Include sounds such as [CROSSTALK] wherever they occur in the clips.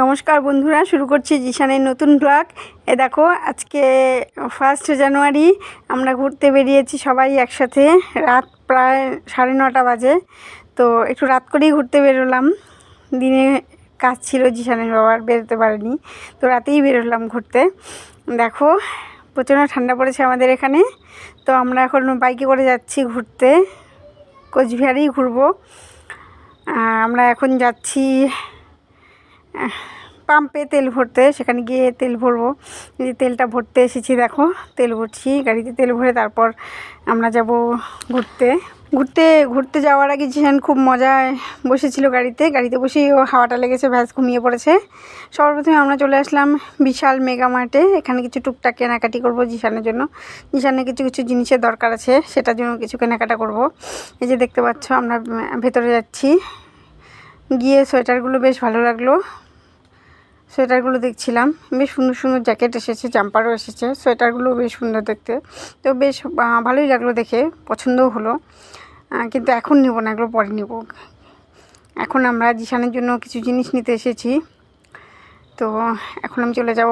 নমস্কার বন্ধুরা, শুরু করছি জিশানের নতুন ব্লগ এ দেখো, আজকে ফার্স্ট জানুয়ারি আমরা ঘুরতে বেরিয়েছি সবাই একসাথে। রাত প্রায় সাড়ে নটা বাজে, তো একটু রাত করেই ঘুরতে বেরোলাম। দিনে কাজ ছিল জিশানের বাবার, বেরোতে পারেনি, তো রাতেই বেরোলাম ঘুরতে। দেখো, প্রচণ্ড ঠান্ডা পড়েছে আমাদের এখানে, তো আমরা এখন বাইকে করে যাচ্ছি ঘুরতে। কোচবিহারেই ঘুরবো। আমরা এখন যাচ্ছি পাম্পে তেল ভরতে, সেখানে গিয়ে তেল ভরবো। যে তেলটা ভরতে এসেছি, দেখো, তেল ভরছি, গাড়িতে তেল ভরে তারপর আমরা যাব ঘুরতে। ঘুরতে ঘুরতে যাওয়ার আগে জিহান খুব মজায় বসেছিল গাড়িতে। গাড়িতে বসেই ও হাওয়াটা লেগেছে, ভ্যাস ঘুমিয়ে পড়েছে। সর্বপ্রথমে আমরা চলে আসলাম বিশাল মেগা মার্টে। এখানে কিছু টুকটাক কেনাকাটি করব জিশানের জন্য। জিশানের কিছু কিছু জিনিসের দরকার আছে, সেটার জন্য কিছু কেনাকাটা করব। এই যে দেখতে পাচ্ছ, আমরা ভেতরে যাচ্ছি। গিয়ে সোয়েটারগুলো বেশ ভালো লাগল। সোয়েটারগুলো দেখছিলাম। বেশ সুন্দর সুন্দর জ্যাকেট এসেছে, জাম্পারও এসেছে। সোয়েটারগুলো বেশ সুন্দর দেখতে। তো বেশ ভালোই লাগল দেখে, পছন্দও হলো। কিন্তু এখন নেব না, এগুলো পরে নেব। এখন আমরা জিশানের জন্য কিছু জিনিস নিতে এসেছি। তো এখন আমি চলে যাব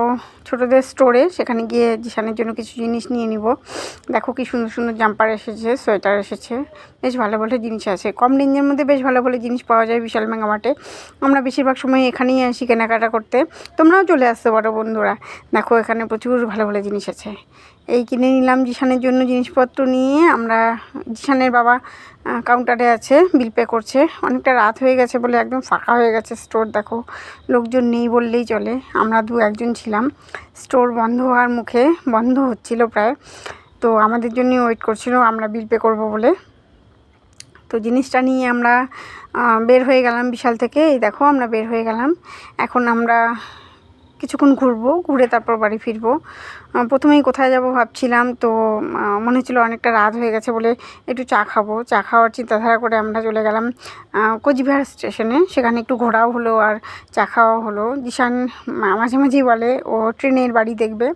ছোটোদের স্টোরে সেখানে গিয়ে জিশানের জন্য কিছু জিনিস নিয়ে নিব। দেখো কি সুন্দর সুন্দর জাম্পার এসেছে সোয়েটার এসেছে। বেশ ভালো ভালো জিনিস আছে। কম রেঞ্জের মধ্যে বেশ ভালো ভালো জিনিস পাওয়া যায় বিশাল মেগামার্টে আমরা বেশিরভাগ সময় এখানেই আসি কেনাকাটা করতে। তোমরাও চলে আসতে পারো বন্ধুরা। দেখো এখানে প্রচুর ভালো ভালো জিনিস আছে। এই কিনে নিলাম জিশানের জন্য জিনিসপত্র নিয়ে। আমরা জিশানের বাবা কাউন্টারে আছে বিল পে করছে। অনেকটা রাত হয়ে গেছে বলে একদম ফাঁকা হয়ে গেছে স্টোর দেখো। লোকজন নেই বললেই চলে। আমরা দু একজন ছিলাম। স্টোর বন্ধ হওয়ার মুখে বন্ধ হচ্ছিল প্রায়। তো আমাদের জন্য ওয়েট করছিল, আমরা বিল পে করব বলে। তো জিনিসটা নিয়ে আমরা বের হয়ে গেলাম বিশাল থেকে। এই দেখো আমরা বের হয়ে গেলাম। এখন আমরা কিছুক্ষণ ঘুরবো, ঘুরে তারপর বাড়ি ফিরবো। প্রথমেই কোথায় যাব ভাবছিলাম, তো মনে হচ্ছিল অনেকটা রাত হয়ে গেছে বলে একটু চা খাব। চা খাওয়ার চিন্তাধারা করে আমরা চলে গেলাম কোচবিহার স্টেশনে। সেখানে একটু ঘোরাও হলো আর চা খাওয়াও হলো। জিশান মাঝে মাঝেই বলে, ও ট্রেনের বাড়ি দেখবে।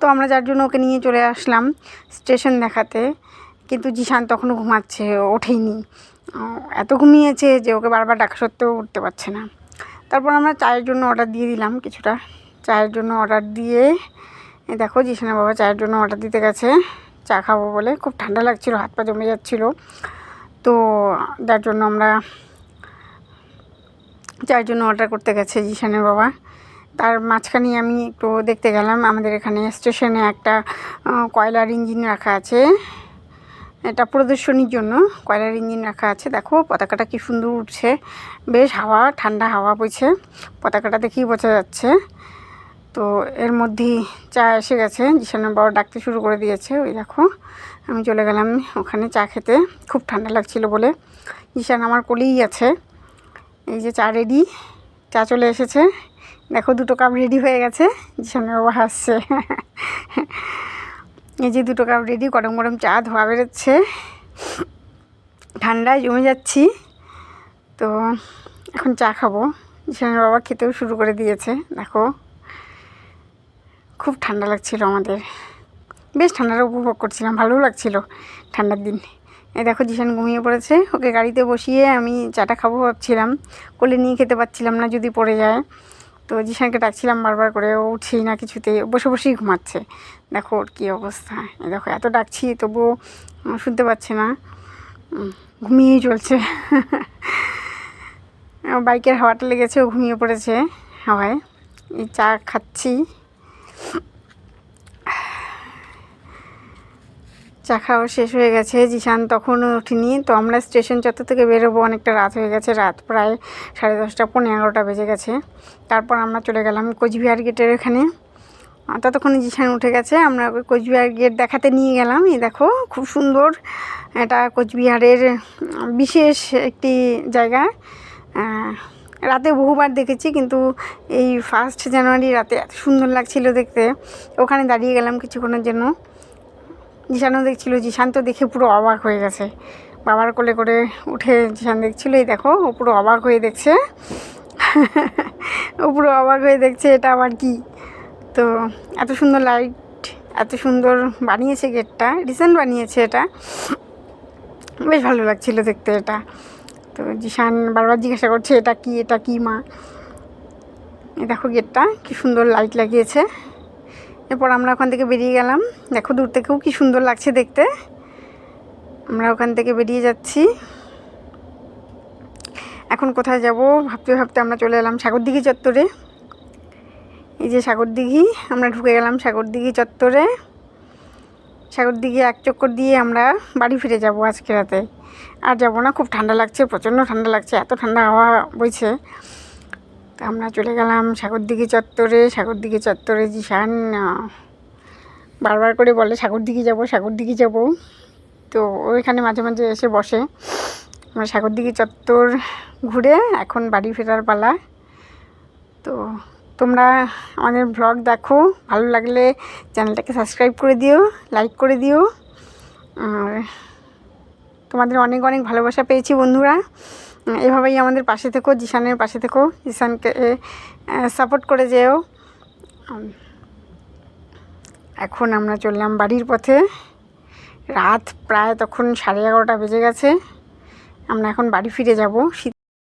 তো আমরা যার জন্য ওকে নিয়ে চলে আসলাম স্টেশন দেখাতে। কিন্তু জিশান তখনও ঘুমাচ্ছে ওঠেইনি। এত ঘুমিয়েছে যে ওকে বারবার ডাকা সত্ত্বেও উঠতে পারছে না। তারপর আমরা চায়ের জন্য অর্ডার দিয়ে দিলাম কিছুটা। চায়ের জন্য অর্ডার দিয়ে। দেখো জিশানা বাবা চায়ের জন্য অর্ডার দিতে গেছে। চা খাব বলে। খুব ঠান্ডা লাগছিল, হাত পা জমে যাচ্ছিল। তো যার জন্য আমরা চায়ের জন্য অর্ডার করতে গেছে জিশানের বাবা। তার মাঝখানে আমি একটু দেখতে গেলাম, আমাদের এখানে স্টেশনে একটা কয়লার ইঞ্জিন রাখা আছে। এটা প্রদর্শনীর জন্য কয়লার ইঞ্জিন রাখা আছে। দেখো পতাকাটা কি সুন্দর উঠছে। বেশ হাওয়া, ঠান্ডা হাওয়া বইছে। পতাকাটা দেখেই বোঝা যাচ্ছে। তো এর মধ্যেই চা এসে গেছে, জিশানের বড় ডাকতে শুরু করে দিয়েছে, ওই দেখো, আমি চলে গেলাম ওখানে চা খেতে, খুব ঠান্ডা লাগছিল বলে। জিশান আমার কোলেই আছে, এই যে চা রেডি চা চলে এসেছে। দেখো দুটো কাপ রেডি হয়ে গেছে, জিশানের বাবা হাসছে। এই যে দুটো কাপ রেডি গরম গরম চা, ধোয়া বেরোচ্ছে। ঠান্ডায় জমে যাচ্ছি। তো এখন চা খাব। জিশানের বাবা খেতেও শুরু করে দিয়েছে, দেখো। খুব ঠান্ডা লাগছিল আমাদের। বেশ ঠান্ডাটা উপভোগ করছিলাম, ভালোও লাগছিল ঠান্ডার দিন। এই দেখো জিশান ঘুমিয়ে পড়েছে, ওকে গাড়িতে বসিয়ে আমি চাটা খাব ভাবছিলাম, কোলে নিয়ে খেতে পারছিলাম না যদি পড়ে যায়। তো জিশানকে ডাকছিলাম বারবার করে, ও উঠছেই না কিছুতে বসে বসেই ঘুমাচ্ছে। দেখো ওর কী অবস্থা এ দেখো এত ডাকছি, তবুও শুনতে পাচ্ছে না। ঘুমিয়েই চলছে। বাইকের হাওয়াটা লেগেছে, ও ঘুমিয়ে পড়েছে হাওয়ায়। এই চা খাচ্ছি। [SIGHS] চা খাওয়া শেষ হয়ে গেছে, জিশান তখনও ওঠেনি। তো আমরা স্টেশন চত্বর থেকে বেরোবো, অনেকটা রাত হয়ে গেছে, রাত প্রায় সাড়ে দশটা পনেরো এগারোটা বেজে গেছে। তারপর আমরা চলে গেলাম কোচবিহার গেটের এখানে ততক্ষণে জিশান উঠে গেছে, আমরা কোচবিহার গেট দেখাতে নিয়ে গেলাম। এই দেখো, খুব সুন্দর এটা কোচবিহারের বিশেষ একটি জায়গা। রাতে বহুবার দেখেছি, কিন্তু এই ফার্স্ট জানুয়ারি রাতে এত সুন্দর লাগছিল দেখতে। ওখানে দাঁড়িয়ে গেলাম কিছুক্ষণের জন্য। জিশানও দেখছিল, জিশান তো দেখে পুরো অবাক হয়ে গেছে। বাবার কোলে করে উঠে জিশান দেখছিল, এই দেখো, ও পুরো অবাক হয়ে দেখছে। ও পুরো অবাক হয়ে দেখছে, এটা আবার কি? তো এত সুন্দর লাইট এত সুন্দর বানিয়েছে গেটটা রিসেন্ট বানিয়েছে এটা। বেশ ভালো লাগছিল দেখতে এটা। তো জিশান বারবার জিজ্ঞাসা করছে, এটা কি? এটা কি মা? দেখো গেটটা, কি সুন্দর লাইট লাগিয়েছে। এরপর আমরা ওখান থেকে বেরিয়ে গেলাম। দেখো দূর থেকেও কি সুন্দর লাগছে দেখতে। আমরা ওখান থেকে বেরিয়ে যাচ্ছি। এখন কোথায় যাব? ভাবতে ভাবতে আমরা চলে এলাম সাগরদিঘি চত্বরে। এই যে সাগরদিঘি, আমরা ঢুকে গেলাম সাগরদিঘি চত্বরে। সাগরদিঘি এক চক্কর দিয়ে আমরা বাড়ি ফিরে যাব আজকে রাতে। আর যাব না, খুব ঠান্ডা লাগছে, প্রচণ্ড ঠান্ডা লাগছে, এত ঠান্ডা হাওয়া বইছে। তা আমরা চলে গেলাম সাগরদিঘি চত্বরে সাগরদিঘি চত্বরে জিশান বারবার করে বলে সাগরদিঘি যাব সাগরদিঘি যাব। তো ওইখানে মাঝে মাঝে এসে বসে। আমরা সাগরদিঘি চত্বর ঘুরে এখন বাড়ি ফেরার পালা। তো তোমরা আমাদের ব্লগ দেখো। ভালো লাগলে চ্যানেলটাকে সাবস্ক্রাইব করে দিও, লাইক করে দিও। আর তোমাদের অনেক অনেক ভালোবাসা পেয়েছি বন্ধুরা। এভাবেই আমাদের পাশে থেকো, জিশানের পাশে থেকো। জিশানকে সাপোর্ট করে যেও। এখন আমরা চললাম বাড়ির পথে। রাত প্রায় তখন সাড়ে এগারোটা বেজে গেছে। আমরা এখন বাড়ি ফিরে যাব।